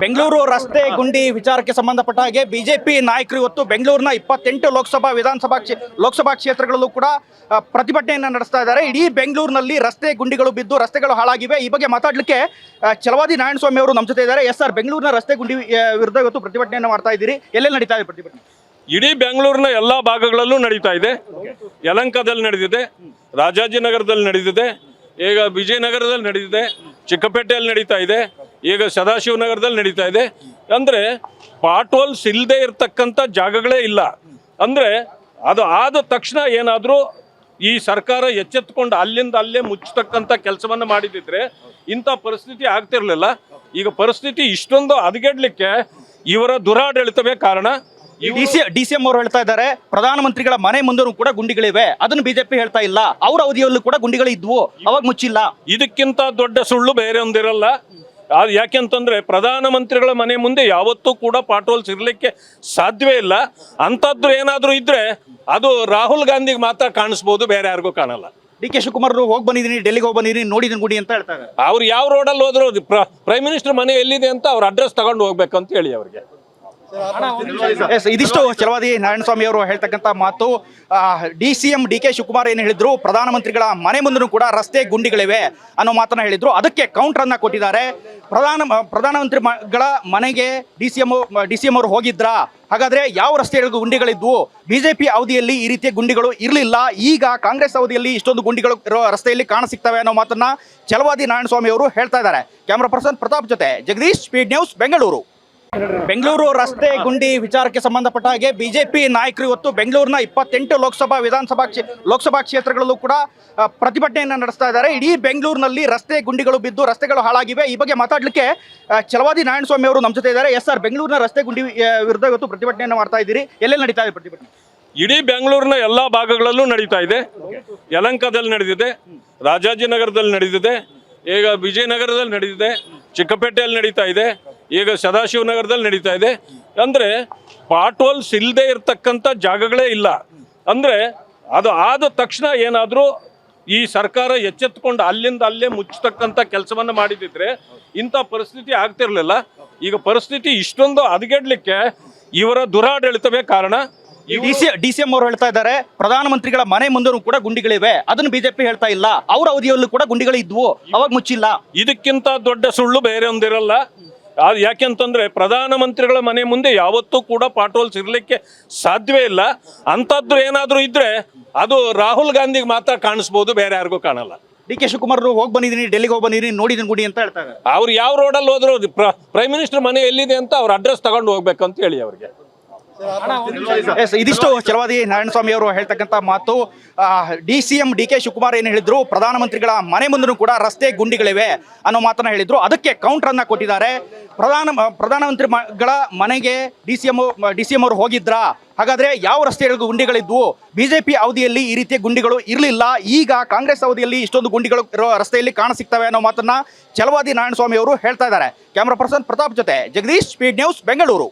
ಬೆಂಗಳೂರು ರಸ್ತೆ ಗುಂಡಿ ವಿಚಾರಕ್ಕೆ ಸಂಬಂಧಪಟ್ಟ ಹಾಗೆ ಬಿಜೆಪಿ ನಾಯಕರು ಇವತ್ತು ಬೆಂಗಳೂರಿನ ಇಪ್ಪತ್ತೆಂಟು ಲೋಕಸಭಾ, ವಿಧಾನಸಭಾ ಕ್ಷೇ ಲೋಕಸಭಾ ಕ್ಷೇತ್ರಗಳಲ್ಲೂ ಕೂಡ ಪ್ರತಿಭಟನೆಯನ್ನು ನಡೆಸ್ತಾ ಇದ್ದಾರೆ. ಇಡೀ ಬೆಂಗಳೂರಿನಲ್ಲಿ ರಸ್ತೆ ಗುಂಡಿಗಳು ಬಿದ್ದು ರಸ್ತೆಗಳು ಹಾಳಾಗಿವೆ. ಈ ಬಗ್ಗೆ ಮಾತಾಡಲಿಕ್ಕೆ ಚಲವಾದಿ ನಾರಾಯಣಸ್ವಾಮಿ ಅವರು ನಮ್ಮ ಜೊತೆ ಇದ್ದಾರೆ. ಎಸ್ ಸರ್, ಬೆಂಗಳೂರಿನ ರಸ್ತೆ ಗುಂಡಿ ವಿರುದ್ಧ ಇವತ್ತು ಪ್ರತಿಭಟನೆಯನ್ನು ಮಾಡ್ತಾ ಇದ್ದೀರಿ. ಎಲ್ಲೆಲ್ಲಿ ನಡೀತಾ ಇದೆ ಪ್ರತಿಭಟನೆ? ಇಡೀ ಬೆಂಗಳೂರಿನ ಎಲ್ಲ ಭಾಗಗಳಲ್ಲೂ ನಡೀತಾ ಇದೆ. ಯಲಂಕದಲ್ಲಿ ನಡೆದಿದೆ, ರಾಜಾಜಿನಗರದಲ್ಲಿ ನಡೆದಿದೆ, ಈಗ ವಿಜಯನಗರದಲ್ಲಿ ನಡೆದಿದೆ, ಚಿಕ್ಕಪೇಟೆಯಲ್ಲಿ ನಡೀತಾ ಇದೆ. ಈಗ ಸದಾಶಿವನಗರದಲ್ಲಿ ನಡೀತಾ ಇದೆ. ಅಂದರೆ ಪಾಟೋಲ್ಸ್ ಇಲ್ಲದೆ ಇರತಕ್ಕಂಥ ಜಾಗಗಳೇ ಇಲ್ಲ. ಅಂದರೆ ಅದು ಆದ ತಕ್ಷಣ ಏನಾದರೂ ಈ ಸರ್ಕಾರ ಎಚ್ಚೆತ್ತುಕೊಂಡು ಅಲ್ಲಿಂದ ಅಲ್ಲೇ ಮುಚ್ಚತಕ್ಕಂಥ ಕೆಲಸವನ್ನು ಮಾಡಿದಿದ್ರೆ ಇಂಥ ಪರಿಸ್ಥಿತಿ ಆಗ್ತಿರ್ಲಿಲ್ಲ. ಈಗ ಪರಿಸ್ಥಿತಿ ಇಷ್ಟೊಂದು ಹದಗೆಡ್ಲಿಕ್ಕೆ ಇವರ ದುರಾಡಳಿತವೇ ಕಾರಣ. D C D C M ಅವರು ಹೇಳ್ತಾ ಇದ್ದಾರೆ ಪ್ರಧಾನಮಂತ್ರಿಗಳ ಮನೆ ಮುಂದೂ ಕೂಡ ಗುಂಡಿಗಳಿವೆ. ಅದನ್ನು ಬಿಜೆಪಿ ಹೇಳ್ತಾ ಇಲ್ಲ. ಅವರ ಅವಧಿಯಲ್ಲೂ ಕೂಡ ಗುಂಡಿಗಳು ಇದ್ವು. ಅವಾಗ ಮುಚ್ಚಿಲ್ಲ. ಇದಕ್ಕಿಂತ ದೊಡ್ಡ ಸುಳ್ಳು ಬೇರೆ ಒಂದಿರಲ್ಲ. ಅದು ಯಾಕೆಂತಂದ್ರೆ ಪ್ರಧಾನಮಂತ್ರಿಗಳ ಮನೆ ಮುಂದೆ ಯಾವತ್ತೂ ಕೂಡ ಪಾಟೋಲ್ಸ್ ಇರಲಿಕ್ಕೆ ಸಾಧ್ಯವೇ ಇಲ್ಲ. ಅಂಥದ್ದು ಏನಾದರೂ ಇದ್ರೆ ಅದು ರಾಹುಲ್ ಗಾಂಧಿಗೆ ಮಾತ್ರ ಕಾಣಿಸ್ಬೋದು ಬೇರೆ ಯಾರಿಗೂ ಕಾಣಲ್ಲ. ಡಿ ಕೆ ಶಿವಕುಮಾರ್ ಹೋಗಿ ಬಂದಿದ್ದೀನಿ ಡೆಲ್ಲಿಗೆ ಹೋಗಿ ಬಂದಿದ್ದೀನಿ ನೋಡಿದ್ದೀನಿ ಗುಡಿ ಅಂತ ಹೇಳ್ತಾರೆ. ಅವ್ರು ಯಾವ ರೋಡಲ್ಲಿ ಹೋದ್ರು ಪ್ರೈಮ್ ಮಿನಿಸ್ಟರ್ ಮನೆ ಎಲ್ಲಿದೆ ಅಂತ ಅವ್ರ ಅಡ್ರೆಸ್ ತಗೊಂಡು ಹೋಗ್ಬೇಕಂತ ಅಂತ ಹೇಳಿ ಅವ್ರಿಗೆ. ಇದಿಷ್ಟು ಚಲವಾದಿ ನಾರಾಯಣಸ್ವಾಮಿ ಅವರು ಹೇಳ್ತಕ್ಕಂಥ ಮಾತು. D C M D K Shivakumar ಏನು ಹೇಳಿದ್ರು? ಪ್ರಧಾನಮಂತ್ರಿಗಳ ಮನೆ ಮುಂದೂ ಕೂಡ ರಸ್ತೆ ಗುಂಡಿಗಳಿವೆ ಅನ್ನೋ ಮಾತನ್ನ ಹೇಳಿದ್ರು. ಅದಕ್ಕೆ ಕೌಂಟರ್ ಅನ್ನ ಕೊಟ್ಟಿದ್ದಾರೆ. ಪ್ರಧಾನ ಪ್ರಧಾನಮಂತ್ರಿಗಳ ಮನೆಗೆ D C M D C M ಅವರು ಹೋಗಿದ್ರಾ? ಹಾಗಾದ್ರೆ ಯಾವ ರಸ್ತೆಗಳಿಗೂ ಗುಂಡಿಗಳಿದ್ವು? ಬಿಜೆಪಿ ಅವಧಿಯಲ್ಲಿ ಈ ರೀತಿಯ ಗುಂಡಿಗಳು ಇರಲಿಲ್ಲ. ಈಗ ಕಾಂಗ್ರೆಸ್ ಅವಧಿಯಲ್ಲಿ ಇಷ್ಟೊಂದು ಗುಂಡಿಗಳು ಇರೋ ರಸ್ತೆಯಲ್ಲಿ ಕಾಣ ಸಿಗ್ತವೆ ಅನ್ನೋ ಮಾತನ್ನ ಚಲವಾದಿ ನಾರಾಯಣಸ್ವಾಮಿ ಅವರು ಹೇಳ್ತಾ ಇದ್ದಾರೆ. ಕ್ಯಾಮ್ರಾ ಪರ್ಸನ್ ಪ್ರತಾಪ್ ಜೊತೆ. ಜಗದೀಶ್ ಸ್ಪೀಡ್ ನ್ಯೂಸ್ ಬೆಂಗಳೂರು ಬೆಂಗಳೂರು ರಸ್ತೆ ಗುಂಡಿ ವಿಚಾರಕ್ಕೆ ಸಂಬಂಧಪಟ್ಟ ಹಾಗೆ ಬಿಜೆಪಿ ನಾಯಕರು ಇವತ್ತು ಬೆಂಗಳೂರಿನ ಇಪ್ಪತ್ತೆಂಟು ಲೋಕಸಭಾ, ವಿಧಾನಸಭಾ ಕ್ಷೇ, ಲೋಕಸಭಾ ಕ್ಷೇತ್ರಗಳಲ್ಲೂ ಕೂಡ ಪ್ರತಿಭಟನೆಯನ್ನು ನಡೆಸ್ತಾ ಇದ್ದಾರೆ. ಇಡೀ ಬೆಂಗಳೂರಿನಲ್ಲಿ ರಸ್ತೆ ಗುಂಡಿಗಳು ಬಿದ್ದು ರಸ್ತೆಗಳು ಹಾಳಾಗಿವೆ. ಈ ಬಗ್ಗೆ ಮಾತಾಡಲಿಕ್ಕೆ ಚಲವಾದಿ ನಾರಾಯಣಸ್ವಾಮಿ ಅವರು ನಮ್ಮ ಜೊತೆ ಇದ್ದಾರೆ. ಎಸ್ ಸರ್, ಬೆಂಗಳೂರಿನ ರಸ್ತೆ ಗುಂಡಿ ವಿರುದ್ಧ ಇವತ್ತು ಪ್ರತಿಭಟನೆಯನ್ನು ಮಾಡ್ತಾ ಇದ್ದೀರಿ. ಎಲ್ಲೆಲ್ಲಿ ನಡೀತಾ ಇದೆ ಪ್ರತಿಭಟನೆ? ಇಡೀ ಬೆಂಗಳೂರಿನ ಎಲ್ಲ ಭಾಗಗಳಲ್ಲೂ ನಡೀತಾ ಇದೆ. ಯಲಂಕದಲ್ಲಿ ನಡೆದಿದೆ, ರಾಜಾಜಿನಗರದಲ್ಲಿ ನಡೆದಿದೆ, ಈಗ ವಿಜಯನಗರದಲ್ಲಿ ನಡೆದಿದೆ, ಚಿಕ್ಕಪೇಟೆಯಲ್ಲಿ ನಡೀತಾ ಇದೆ. ಈಗ ಸದಾಶಿವನಗರದಲ್ಲಿ ನಡೀತಾ ಇದೆ. ಅಂದರೆ ಪಾಟ್ವಲ್ಸ್ ಇಲ್ಲದೆ ಇರತಕ್ಕಂಥ ಜಾಗಗಳೇ ಇಲ್ಲ. ಅಂದರೆ ಅದು ಆದ ತಕ್ಷಣ ಏನಾದರೂ ಈ ಸರ್ಕಾರ ಎಚ್ಚೆತ್ತುಕೊಂಡು ಅಲ್ಲಿಂದ ಅಲ್ಲೇ ಮುಚ್ಚತಕ್ಕಂಥ ಕೆಲಸವನ್ನು ಮಾಡಿದಿದ್ರೆ ಇಂಥ ಪರಿಸ್ಥಿತಿ ಆಗ್ತಿರ್ಲಿಲ್ಲ. ಈಗ ಪರಿಸ್ಥಿತಿ ಇಷ್ಟೊಂದು ಹದಗೆಡ್ಲಿಕ್ಕೆ ಇವರ ದುರಾಡಳಿತವೇ ಕಾರಣ. D C D C D C M ಅವರು ಹೇಳ್ತಾ ಇದ್ದಾರೆ ಪ್ರಧಾನಮಂತ್ರಿಗಳ ಮನೆ ಮುಂದೂ ಕೂಡ ಗುಂಡಿಗಳಿವೆ. ಅದನ್ನು ಬಿಜೆಪಿ ಹೇಳ್ತಾ ಇಲ್ಲ. ಅವರ ಅವಧಿಯಲ್ಲೂ ಕೂಡ ಗುಂಡಿಗಳು ಇದ್ವು. ಅವಾಗ ಮುಚ್ಚಿಲ್ಲ. ಇದಕ್ಕಿಂತ ದೊಡ್ಡ ಸುಳ್ಳು ಬೇರೆ ಒಂದಿರಲ್ಲ. ಅದು ಯಾಕೆಂತಂದ್ರೆ ಪ್ರಧಾನಮಂತ್ರಿಗಳ ಮನೆ ಮುಂದೆ ಯಾವತ್ತೂ ಕೂಡ ಪಾಟ್ರೋಲ್ಸ್ ಇರಲಿಕ್ಕೆ ಸಾಧ್ಯವೇ ಇಲ್ಲ. ಅಂಥದ್ದು ಏನಾದರೂ ಇದ್ರೆ ಅದು ರಾಹುಲ್ ಗಾಂಧಿಗೆ ಮಾತ್ರ ಕಾಣಿಸ್ಬೋದು ಬೇರೆ ಯಾರಿಗೂ ಕಾಣಲ್ಲ. ಡಿ ಕೆ ಶಿವಕುಮಾರ್ ಹೋಗಿ ಬಂದಿದ್ದೀನಿ ಡೆಲ್ಲಿಗೆ ಹೋಗಿ ಬಂದಿದ್ದೀನಿ ನೋಡಿದ್ದೀನಿ ಗುಡಿ ಅಂತ ಹೇಳ್ತಾರೆ. ಅವ್ರು ಯಾವ ರೋಡಲ್ಲಿ ಹೋದ್ರು ಪ್ರೈಮ್ ಮಿನಿಸ್ಟರ್ ಮನೆ ಎಲ್ಲಿದೆ ಅಂತ ಅವ್ರ ಅಡ್ರೆಸ್ ತಗೊಂಡು ಹೋಗ್ಬೇಕಂತ ಅಂತ ಹೇಳಿ ಅವ್ರಿಗೆ. ಎಸ್, ಇದಿಷ್ಟು ಚಲವಾದಿ ನಾರಾಯಣಸ್ವಾಮಿ ಅವರು ಹೇಳ್ತಕ್ಕಂಥ ಮಾತು. D C M D K Shivakumar ಏನು ಹೇಳಿದ್ರು? ಪ್ರಧಾನಮಂತ್ರಿಗಳ ಮನೆ ಮುಂದೂ ಕೂಡ ರಸ್ತೆ ಗುಂಡಿಗಳಿವೆ ಅನ್ನೋ ಮಾತನ್ನ ಹೇಳಿದ್ರು. ಅದಕ್ಕೆ ಕೌಂಟರ್ ಅನ್ನ ಕೊಟ್ಟಿದ್ದಾರೆ. ಪ್ರಧಾನ, ಪ್ರಧಾನಮಂತ್ರಿಗಳ ಮನೆಗೆ D C M D C M ಅವರು ಹೋಗಿದ್ರಾ? ಹಾಗಾದ್ರೆ ಯಾವ ರಸ್ತೆಗಳಿಗೂ ಗುಂಡಿಗಳಿದ್ವು? ಬಿಜೆಪಿ ಅವಧಿಯಲ್ಲಿ ಈ ರೀತಿಯ ಗುಂಡಿಗಳು ಇರಲಿಲ್ಲ. ಈಗ ಕಾಂಗ್ರೆಸ್ ಅವಧಿಯಲ್ಲಿ ಇಷ್ಟೊಂದು ಗುಂಡಿಗಳು ರಸ್ತೆಯಲ್ಲಿ ಕಾಣ ಸಿಗ್ತವೆ ಅನ್ನೋ ಮಾತನ್ನ ಚಲವಾದಿ ನಾರಾಯಣಸ್ವಾಮಿ ಅವರು ಹೇಳ್ತಾ ಇದ್ದಾರೆ. ಕ್ಯಾಮ್ರಾ ಪರ್ಸನ್ ಪ್ರತಾಪ್ ಜೊತೆ ಜಗದೀಶ್ ಸ್ಪೀಡ್ ನ್ಯೂಸ್ ಬೆಂಗಳೂರು.